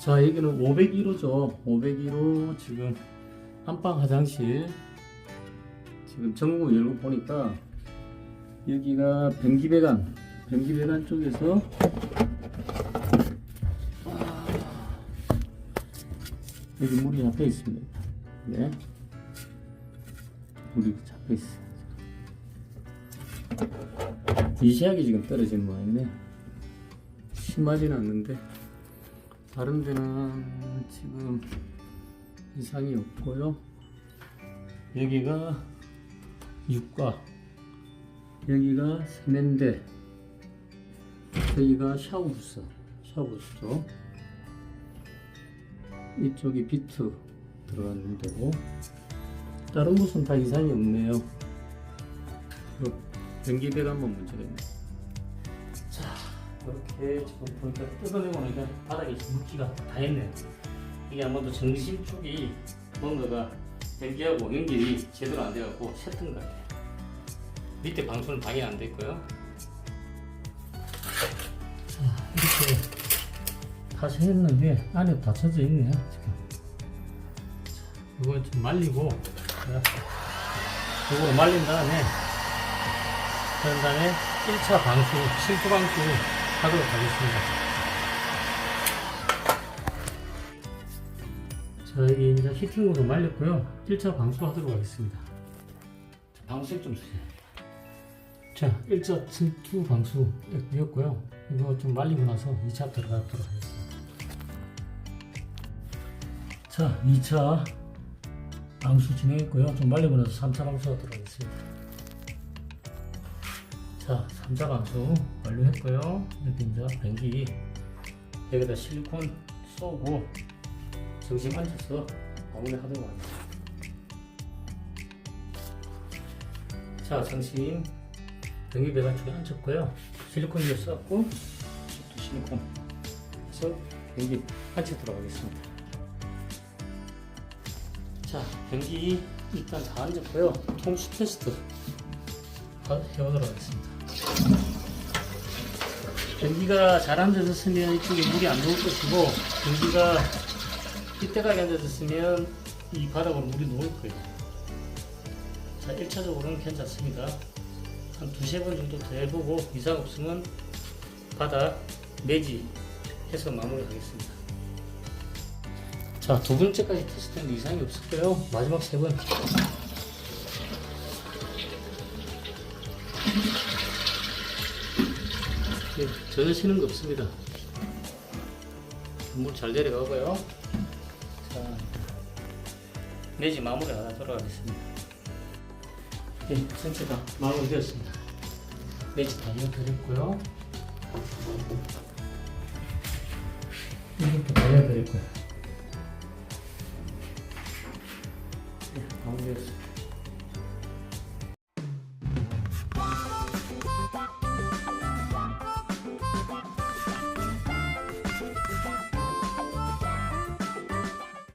자 여기는 501호죠. 501호 지금 안방 화장실. 지금 전구 열고 보니까 여기가 변기배관 변기배관 쪽에서 아, 여기 물이 잡혀 있습니다. 네. 물이 잡혀 있어요. 미세하게 지금 떨어지는 모양이네. 심하지는 않는데 다른 데는 지금 이상이 없고요. 여기가 육과, 여기가 세면대, 여기가 샤워부스, 샤워부스죠. 이쪽이 비트 들어가는 데고, 다른 곳은 다 이상이 없네요. 그 변기배관만 문제가 있네. 자, 이렇게 지금 보니까 뜯어내고 나니까 바닥에 물기가 다 했네요. 이게 아마도 정심 쪽이 뭔가가 변기하고 연결이 제대로 안 돼갖고 샜던 것 같아요. 밑에 방수는 당연히 안 됐고요. 자, 이렇게 다시 했는데 안에 닫혀져 있네요. 지금. 자, 이거 좀 말리고 이거 말린 다음에 그런 다음에 1차 방수, 실수 방수 하도록 하겠습니다. 자, 여기 이제 히팅으로 말렸고요. 1차 방수 하도록 하겠습니다. 자, 방수액 좀 주세요. 자, 1차 침투 방수였고요. 이거 좀 말리고 나서 2차 들어가도록 하겠습니다. 자, 2차 방수 진행했고요. 좀 말리고 나서 3차 방수 하도록 하겠습니다. 자, 3차 방수 완료했고요. 이렇게 이제 변기 여기다 실리콘 쏘고 정신 앉혀서 마무리 하도록 하겠습니다. 자, 정신 변기 배관 쪽에 앉혔고요. 실리콘 위에 쐈고 또 실리콘 해서 변기 앉혀도록 하겠습니다. 자, 변기 일단 다 앉았고요. 통수 테스트 해보도록 하겠습니다. 변기가 잘 앉아졌으면 이쪽에 물이 안 녹을 것이고 변기가 삐딱하게 앉아졌으면 이 바닥으로 물이 녹을 거예요. 자, 1차적으로는 괜찮습니다. 한 두세 번 정도 더 해보고 이상 없으면 바닥 매지 해서 마무리하겠습니다. 자, 두 번째까지 테스트했는데 이상이 없을까요? 마지막 세 번. 예, 전혀 새는 거 없습니다. 물 잘 내려가고요. 자, 내지 마무리 하도록 하겠습니다. 예, 전체가 마무리 되었습니다. 내지 다 이어드렸고요. 이렇게 다 이어드렸고요. 예, 마무리되었습니다.